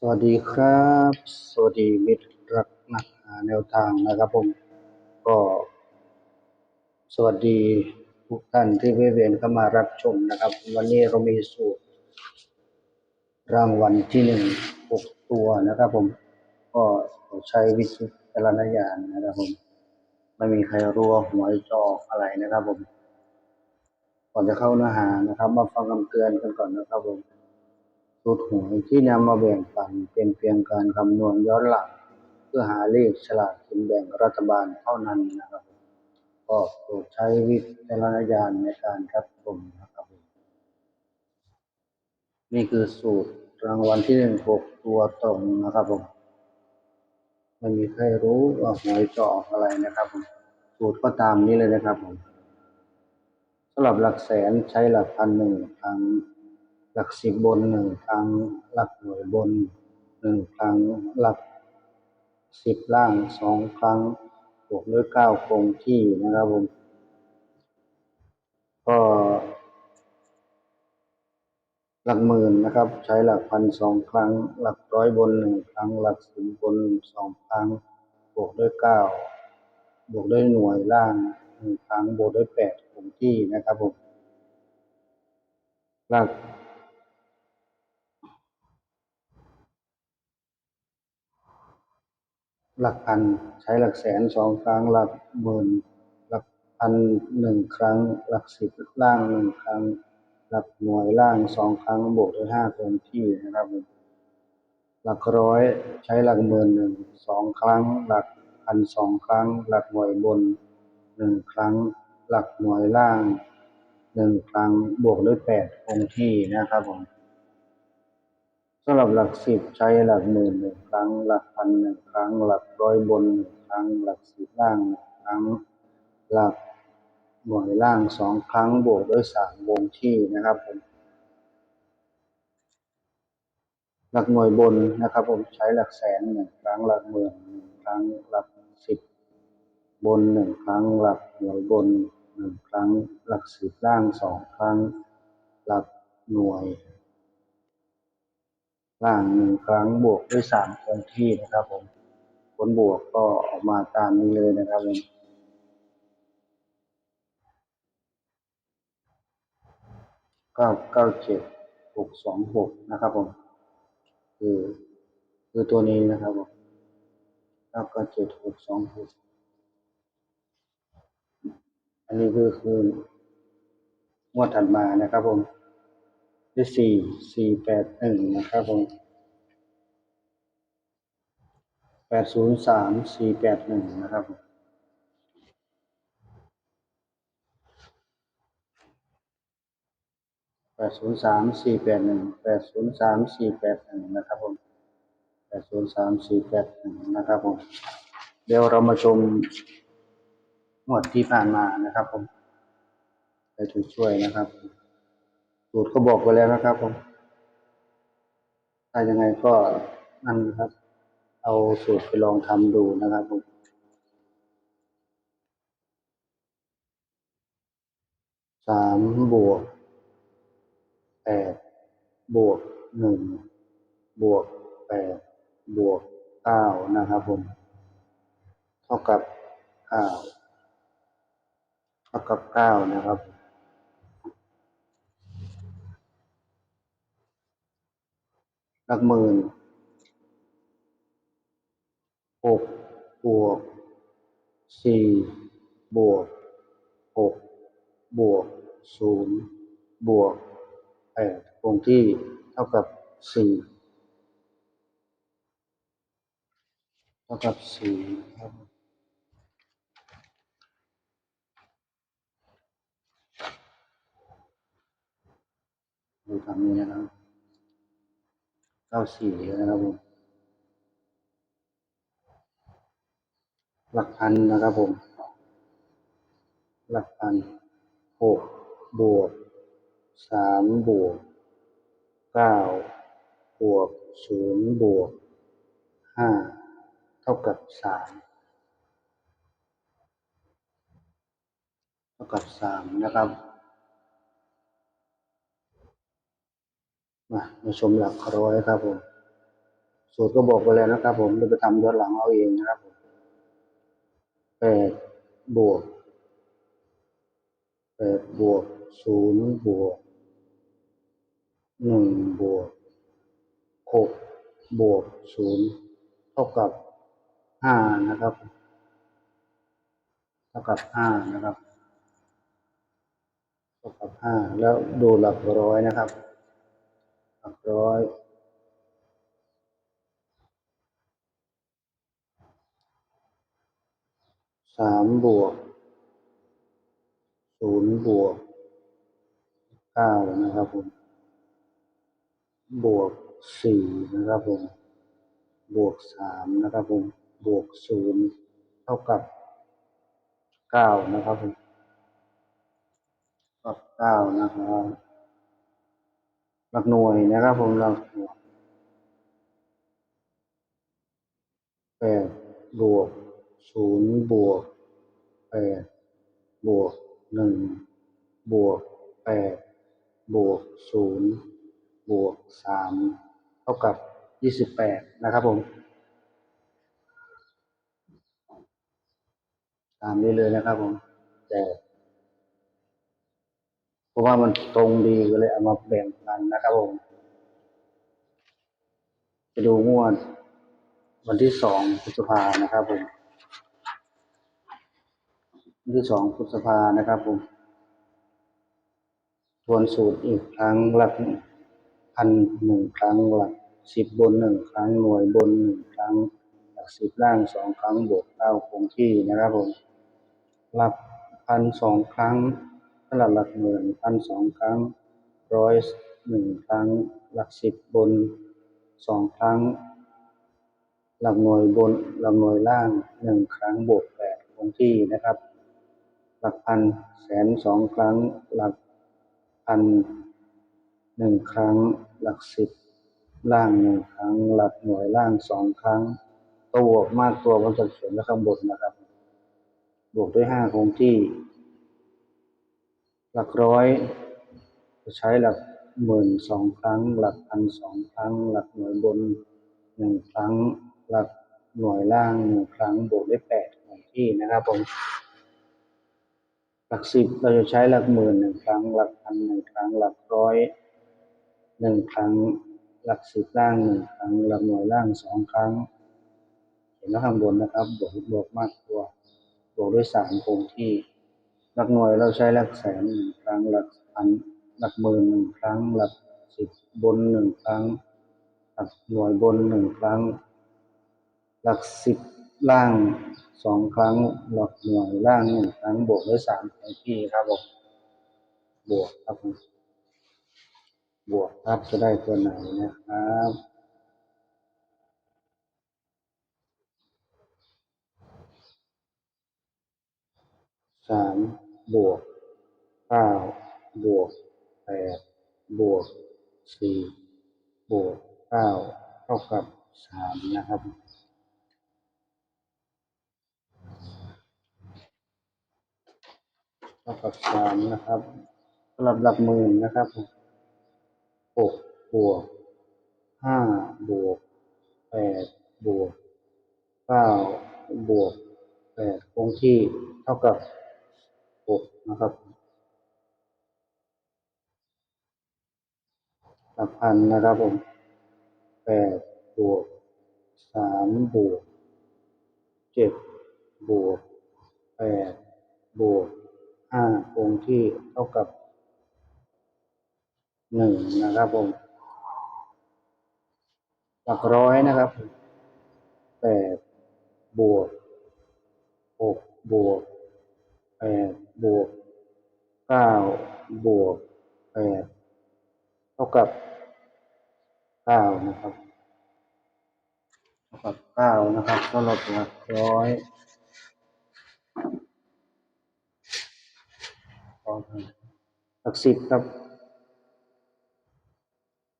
สวัสดีครับ สวัสดีมิตรรักนักหาแนวทางนะครับผมก็ สวัสดีทุกท่านที่เวียนเข้ามารับชมนะครับ วันนี้เรามีสูตร รางวัลที่หนึ่งหกตัวนะครับผมก็ใช้วิจารณญาณนะครับผมไม่มีใครรู้ว่าหวยจออะไรนะครับผม ก่อนจะเข้าเนื้อหานะครับ มาฟังคำเตือนกันก่อนนะครับผม สูตรหวยที่นำมาแบ่งปันเป็นเพียงการคำนวณย้อนหลัง เพื่อหาเลขฉลากกินแบ่งรัฐบาลเท่านั้นนะครับก็โปรดใช้วิจารณญาณในการรับชมนะครับผมนี่คือสูตรรางวัลที่หนึ่งหกตัวตรงนะครับผมไม่มีใครรู้ว่าหวยจะออกอะไรนะครับผมสูตรก็ตามนี้เลยนะครับผมสำหรับหลักแสนใช้หลักพันหนึ่งครั้ง ลักสิบบนหนึ่งครั้งหลักหน่วยบนหนึ่งครั้งหลักสิบล่างสองครั้งบวกด้วยเก้าคงที่นะครับผมก็หลักหมื่นนะครับ ใช้หลักพันสองครั้ง หลักร้อยบนหนึ่งครั้ง หลักสิบบนสองครั้ง บวกด้วยเก้าบวกด้วยหน่วยล่างหนึ่งครั้งบวกด้วยแปดคงที่นะครับผมหลัก หลักพันใช้หลักแสนสองครั้ง หลักหมื่นหลักพันหนึ่งครั้ง หลักสิบล่างหนึ่งครั้ง หลักหน่วยล่างสองครั้งบวกด้วยห้าคงที่นะครับผมหลักร้อยใช้หลักหมื่นหนึ่งสองครั้ง หลักพันสองครั้ง หลักหน่วยบนหนึ่งครั้ง หลักหน่วยล่างหนึ่งครั้งบวกด้วยแปดคงที่นะครับผมำหรับหลักสิบใช้หลักหมื่นหนึ่งครั้ง หลักพันหนึ่งครั้ง หลักร้อยบนหนึ่งครั้ง หลักสิบล่างหนึ่งครั้ง หลักหน่วยล่างสองครั้งบวกด้วยสามวงที่นะครับผมหลักหน่วยบนนะครับ ผมใช้หลักแสนหนึ่งครั้ง หลักหมื่นหนึ่งครั้ง หลักสิบบนหนึ่งครั้ง หลักหน่วยบนหนึ่งครั้ง หลักสิบล่างสองครั้ง หลักหน่วย ล่างหนึ่งครั้งบวกด้วยสามคงที่นะครับ ผม ผลบวกก็ออกมาตามนี้เลยนะครับผมเก้าเก้าเจ็ดหกสองหกนะครับผม คือคือตัวนี้นะครับผมเก้าเก้าเจ็ดหกสองหกอันนี้คือคืองวดถัดมานะครับผม ที่สี่สี่แปดหนึ่งนะครับผมแปดศูนย์สามสี่แปดหนึ่งนะครับแปดศูนย์สามสี่แปดหนึ่งแปดศูนย์สามสี่แปดหนึ่งนะครับผมแปดศูนย์สามสี่แปดหนึ่งนะครับผมเดี๋ยวเรามาชมงวดที่ผ่านมานะครับผมไปถูกช่วยนะครับ สูตรก็บอกไปแล้วนะครับผมถ้ายังไงก็นั่นนะครับ เอาสูตรไปลองทำดูนะครับผมสามบวกแปดบวกหนึ่งบวกแปดบวกเก้านะครับผม เท่ากับเก้าเท่ากับเก้านะครับ หลักหมื่นหกบวกสี่บวกหกบวกศูนย์บวกแปดคงที่เท่ากับสี่เท่ากับสี่ครับดูทำนี้นะครับ เก้าสี่นะครับผมหลักพันนะครับผม หลักพันหกบวกสามบวกเก้าบวกศูนย์บวกห้าเท่ากับสามเท่ากับสามนะครับ มามาชมหลักร้อยครับผม สูตรก็บอกไปแล้วนะครับ ผมเดี๋ยวไปทำย้อนหลังเอาเองนะครับผมแปดบวกแปดบวกศูนย์บวกหนึ่งบวกหกบวกศูนย์เท่ากับห้านะครับ เท่ากับห้านะครับ เท่ากับห้าแล้วดูหลักร้อยนะครับ ร้อยสามบวกศูนย์บวกเก้านะครับผม บวกสี่นะครับผม บวกสามนะครับผม บวกศูนย์เท่ากับเก้านะครับผมกับเก้านะครับ หลักหน่วยนะครับ ผมหลักหน่วยแปดบวกศูนย์บวกแปดบวกหนึ่งบวกแปดบวกศูนย์บวกสามเท่ากับยี่สิบแปดนะครับผมตามนี้เลยนะครับผมแต่ ราะว่ามันตรงดีก็เลยเอามาแบ่งกันนะครับผมไปดูงวด วันที่สองพฤษภานะครับผมวันที่สองพฤษภานะครับผมทวนสูตรอีกครั้งหลักพันหนึ่งครั้งหลักสิบบนหนึ่งครั้งหน่วยบนหนึ่งครั้งหลักสิบล่างสองครั้งบวกเก้าคงที่นะครับผมหลักพันสองครั้ง สลับหลักหมื่นพันสองครั้งร้อยหนึ่งครั้ง หลักสิบบนสองครั้ง หลักหน่วยบนหลักหน่วยล่างหนึ่งครั้งบวกแปดคงที่นะครับ หลักพันแสนสองครั้ง หลักพันหนึ่งครั้ง หลักสิบล่างหนึ่งครั้ง หลักหน่วยล่างสองครั้ง ตัวบวกมากตัวมันจะเขียนไว้ข้างบนนะครับ บวกด้วยห้าคงที่ หลักร้อยจะใช้หลักหมื่นสองครั้ง หลักพันสองครั้ง หลักหน่วยบนหนึ่งครั้ง หลักหน่วยล่างหนึ่งครั้งบวกด้วยแปดคงที่นะครับผมหลักสิบเราจะใช้หลักหมื่นหนึ่งครั้ง หลักพันหนึ่งครั้ง หลักร้อยหนึ่งครั้ง หลักสิบล่างหนึ่งครั้ง หลักหน่วยล่างสองครั้ง เห็นแล้วข้างบนนะครับบวกบวกมากตัวบวกด้วยสามคงที่ หลักหน่วยเราใช้หลักแสนหนึ่งครั้งหลักพันหลักหมื่นหนึ่งครั้งหลักสิบบนหนึ่งครั้ง หลักหน่วยบนหนึ่งครั้ง หลักสิบล่างสองครั้ง หลักหน่วยล่างหนึ่งครั้งบวกด้วยสามคงที่ครับผมบวกครับผมบวกครับจะได้ตัวไหนนะครับสาม บวกเก้าบวกแปดบวกสี่บวกเก้าเท่ากับสามนะครับเท่ากับสามนะครับสำหรับหลักหมื่นนะครับหกบวกห้าบวกแปดบวกเก้าบวกแปดคงที่เท่ากับ หกนะครับหลักพันนะครับผมแปดบวกสามบวกเจ็ดบวกแปดบวกห้าคงที่เท่ากับหนึ่งนะครับผมหลักร้อยนะครับแปดบวกหกบวกแปด บวกเก้าบวกแปดเท่ากับเก้านะครับ เท่ากับเก้านะครับสรับหลักร้อยหลักสิบครับ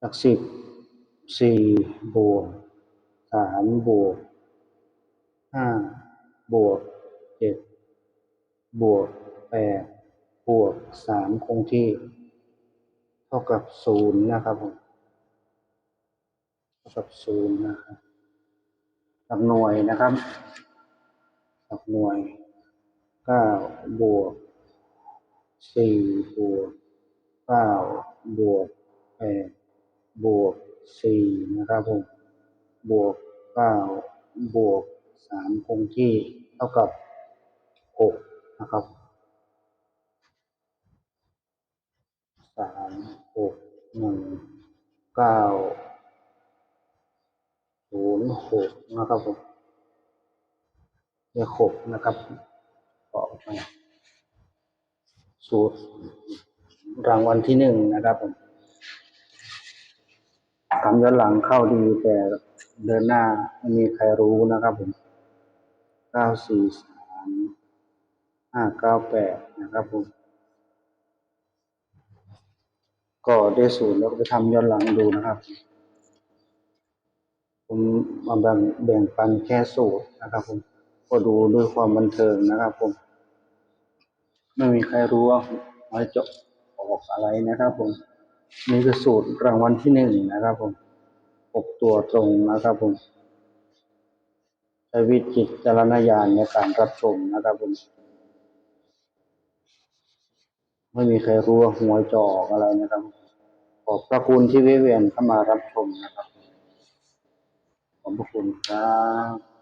หลักสิบสี่บวกสามบวกห้าบวกเจ็ดบวก แปดบวกสามคงที่ เท่ากับศูนย์นะครับผมกับศูนย์นะครับหลักหน่วยนะครับหลักหน่วยเก้าบวกสี่บวกเก้าบวกแปดบวกสี่นะครับผมบวกเก้าบวกสามคงที่เท่ากับหกนะครับ สามหกหนึ่งเก้าศูนย์หกนะครับผมเลขหกนะครับออกมาสูตรรางวัลที่หนึ่งนะครับผมทำย้อนหลังเข้าดีแต่เดินหน้าไม่มีใครรู้นะครับผมเก้าสี่สามห้าเก้าแปดนะครับผม ก็ได้สูตรแล้วก็ไปทำย้อนหลังดูนะครับ ผมมาแบ่งแบ่งปันแค่สูตรนะครับ ผมก็ดูด้วยความบันเทิงนะครับ ผม ไม่มีใครรู้ว่าหวยจะออกอะไรนะครับ ผมนี่คือสูตรรางวัลที่หนึ่งนะครับ ผมหกตัวตรงนะครับผมใช้วิจิตรณญาณในการรับชมนะครับผม ไม่มีใครรู้ว่าหวยจะออกอะไรนะครับ ขอบพระคุณที่เวียนเข้ามารับชมนะครับ ขอบพระคุณครับ